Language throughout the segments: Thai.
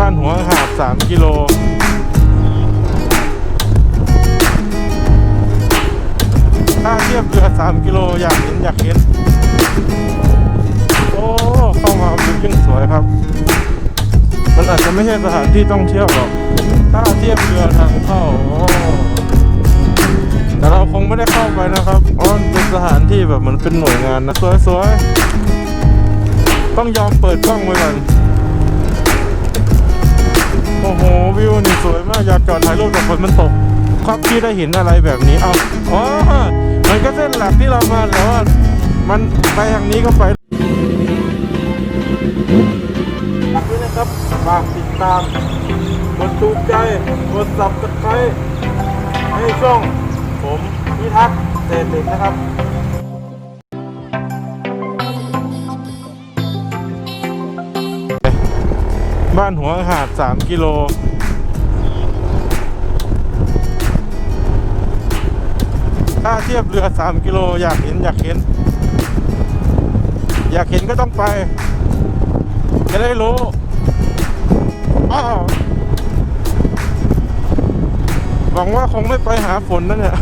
บ้านหัวหาดสามกิโลถ้าเทียบเรือสามกิโลอยากเห็นอยากเห็น โอ้ เข้ามาวิวยิ่งสวยครับ มันอาจจะไม่ใช่สถานที่ต้องเที่ยวหรอก ถ้าเทียบเรือทางเข้าแต่เราคงไม่ได้เข้าไปนะครับเพราะมันเป็นสถานที่แบบเหมือนเป็นหน่วยงานนะ สวยๆ ต้องยอมเปิดกล้องไว้ก่อน โอ้โหวิวนี่สวยมากอยากจอดถ่ายรูปแต่ฝนมันตกครับพี่ได้เห็นอะไรแบบนี้เอาอ๋อมันก็เส้นหลักที่เรามาแต่ว่ามันไปทางนี้ก็ไปฝากด้วยนะครับฝากติดตามกดถูกใจกดสับตะไคร้ให้ช่องผมพิทักษ์เศรษฐินะครับ บ้านหัวหาดสามกิโล ถ้าเทียบเรือสามกิโล อยากเห็นอยากเห็น อยากเห็นก็ต้องไป จะได้รู้หวังว่าคงไม่ไปหาฝนนั่นเนี่ย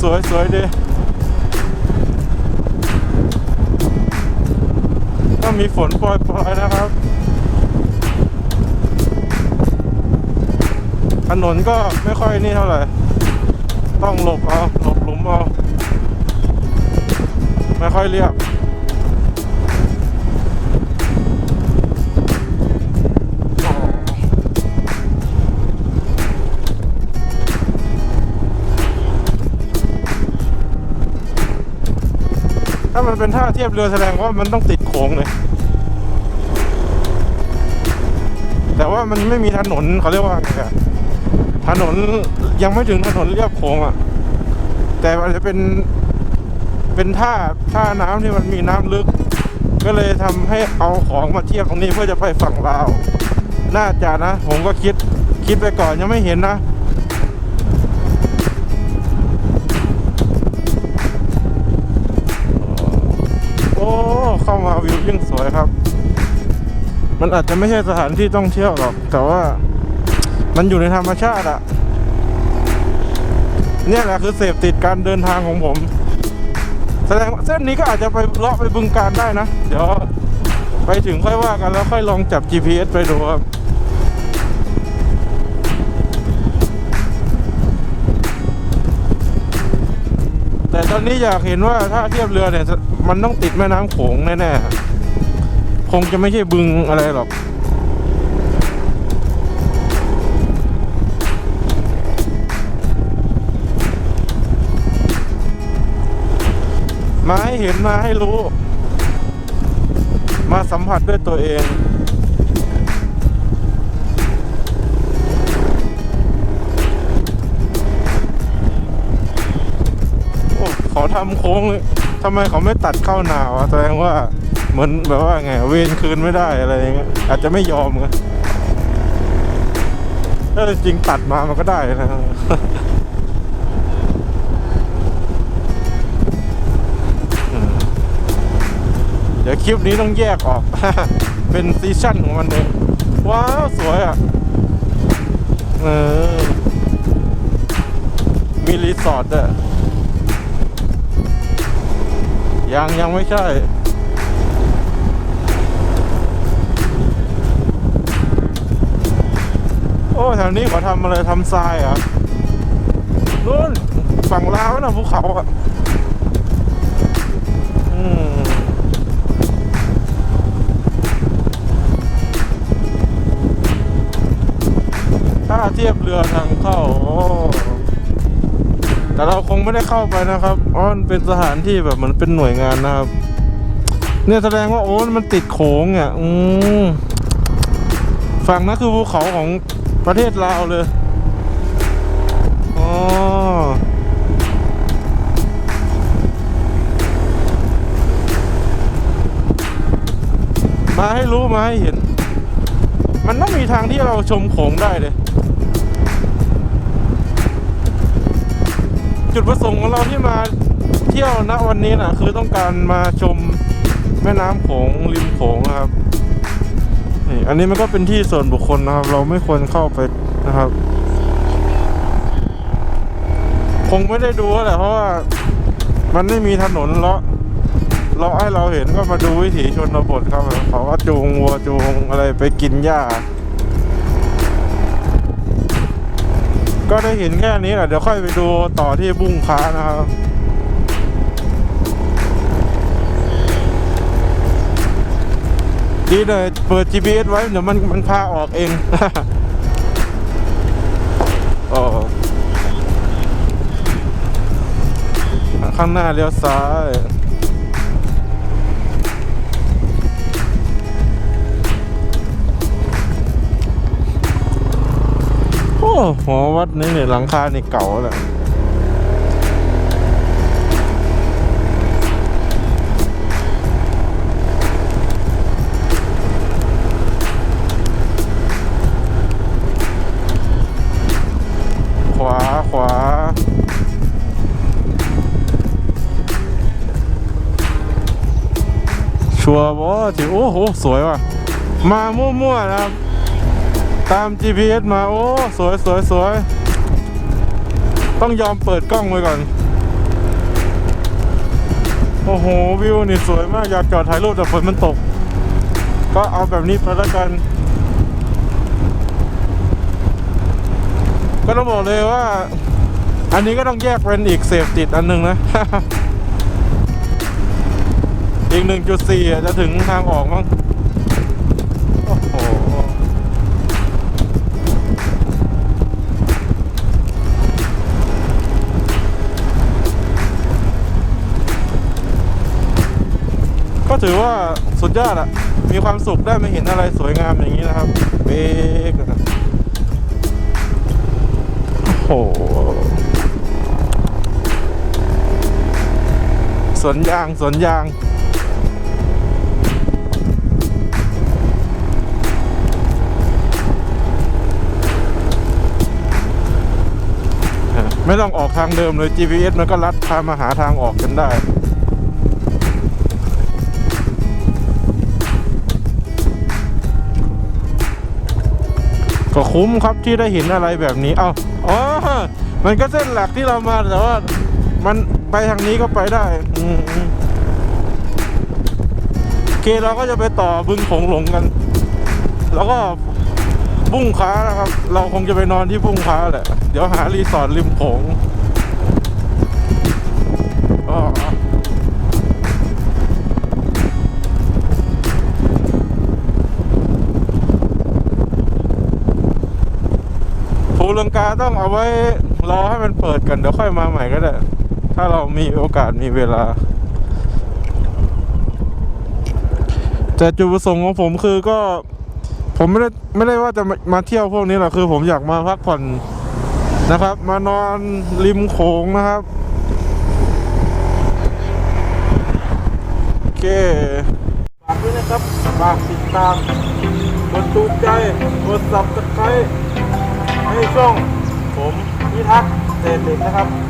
สวยสวยดีก็มีฝนปล่อยๆนะครับ ถนนก็ไม่ค่อยนี่เท่าไหร่ ต้องหลบเอา หลบหลุมเอา ไม่ค่อยเรียบ เป็นท่าเทียบเรือแสดงว่ามันต้องติดโค้งเลย แต่ว่ามันไม่มีถนนเขาเรียกว่าไงอะถนนยังไม่ถึงถนนเรียบโค้งอะ แต่มันจะเป็นเป็นท่าท่าน้ำที่มันมีน้ำลึก ก็เลยทำให้เอาของมาเทียบตรงนี้เพื่อจะไปฝั่งลาว น่าจะนะ ผมก็คิดคิดไปก่อนยังไม่เห็นนะ วิวยิ่งสวยครับ มันอาจจะไม่ใช่สถานที่ต้องเที่ยวหรอก แต่ว่ามันอยู่ในธรรมชาติอะเนี่ยแหละคือเสพติดการเดินทางของผม แสดงว่าเส้นนี้ก็อาจจะไปเลาะไปบึงการได้นะ เดี๋ยวไปถึงค่อยว่ากันแล้วค่อยลองจับ GPS ไปดูครับ ตอนนี้อยากเห็นว่าถ้าเทียบเรือเนี่ย มันต้องติดแม่น้ำโขงแน่ๆ คงจะไม่ใช่บึงอะไรหรอก มาให้เห็นมาให้รู้ มาสัมผัสด้วยตัวเอง เขาทำโค้งเลยทำไมเขาไม่ตัดเข้าหนาวะแสดงว่าเหมือนแบบว่าไงเวนคืนไม่ได้อะไรอย่างเงี้ยอาจจะไม่ยอมไงถ้าจริงตัดมามันก็ได้นะเดี๋ยวคลิปนี้ต้องแยกออก เป็นซีชั่นของมันเองว้าว สวยอะ เออ มีรีสอร์ทด้ว ยังยังไม่ใช่โอ้แถวนี้เขาทำอะไรทำทรายอะนู่นฝั่งลาวนะภูเขาอะถ้าเทียบเรือทางเข้า แต่เราคงไม่ได้เข้าไปนะครับเพราะมันเป็นสถานที่แบบเหมือนเป็นหน่วยงานนะครับ เนี่ยแสดงว่าโอ้มันติดโขงอะอืมฝั่งนั้นคือภูเขาของประเทศลาวเลยอ๋อมาให้รู้มาให้เห็น มันต้องมีทางที่เราชมโขงได้เลย จุดประสงค์ของเราที่มาเที่ยวณวันนี้นะคือต้องการมาชมแม่น้ำโขงริมโขงนะครับนี่อันนี้มันก็เป็นที่ส่วนบุคคลนะครับ เราไม่ควรเข้าไปนะครับ คงไม่ได้ดูแหละเพราะว่ามันไม่มีถนนเลาะเลาะให้เราเห็นก็มาดูวิถีชนบทครับเขาก็จูงวัวจูงอะไรไปกินหญ้า ก็ได้เห็นแค่นี้แหละเดี๋ยวค่อยไปดูต่อที่บุ้งค้านะครับดีเลยเปิด GPS ไว้เดี๋ยวมันมันพาออกเองโอ้ข้างหน้าเลี้ยวซ้าย หอวัดนี้เนี่ยหลังคานี่เก่าแหละขวา ขวา ชัวร์บอจิโอ้โห สวยว่ะ มามั่วๆนะครับ ตาม GPS มา โอ้ สวยสวยสวย ต้องยอมเปิดกล้องไว้ก่อน โอ้โห วิวนี่สวยมาก อยากจอดถ่ายรูปแต่ฝนมันตก ก็เอาแบบนี้ไปแล้วกัน ก็ต้องบอกเลยว่า อันนี้ก็ต้องแยกเป็นอีกเสพติดอันหนึ่งนะ อีก 1.4อะจะถึงทางออกมั้ง ถือว่าสุดยอดอะมีความสุขได้มาเห็นอะไรสวยงามอย่างนี้นะครับเบรกอะโอ้โหสวนยางสวนยางไม่ต้องออกทางเดิมเลย GPS มันก็ลัดพามาหาทางออกกันได้ ก็คุ้มครับที่ได้เห็นอะไรแบบนี้ เอ้าอ๋อ มันก็เส้นหลักที่เรามาแต่ว่า มันไปทางนี้ก็ไปได้อืมอืมโอเคเราก็จะไปต่อบึงโขงหลงกัน แล้วก็บุ้งค้านะครับ เราคงจะไปนอนที่บุ้งค้าแหละ เดี๋ยวหารีสอร์ทริมโขง ลังกาต้องเอาไว้รอให้มันเปิดกันเดี๋ยวค่อยมาใหม่ก็ได้ ถ้าเรามีโอกาสมีเวลา แต่จุดประสงค์ของผมคือก็ ผมไม่ได้ไม่ได้ว่าจะมามาเที่ยวพวกนี้หรอกคือ ผมอยากมาพักผ่อนนะครับ มานอนริมโขงนะครับโอเคฝากด้วยนะครับฝากติดตามกดถูกใจกดสับตะไคร้ ในช่วงผมพิทักษ์เศรษฐินะครับ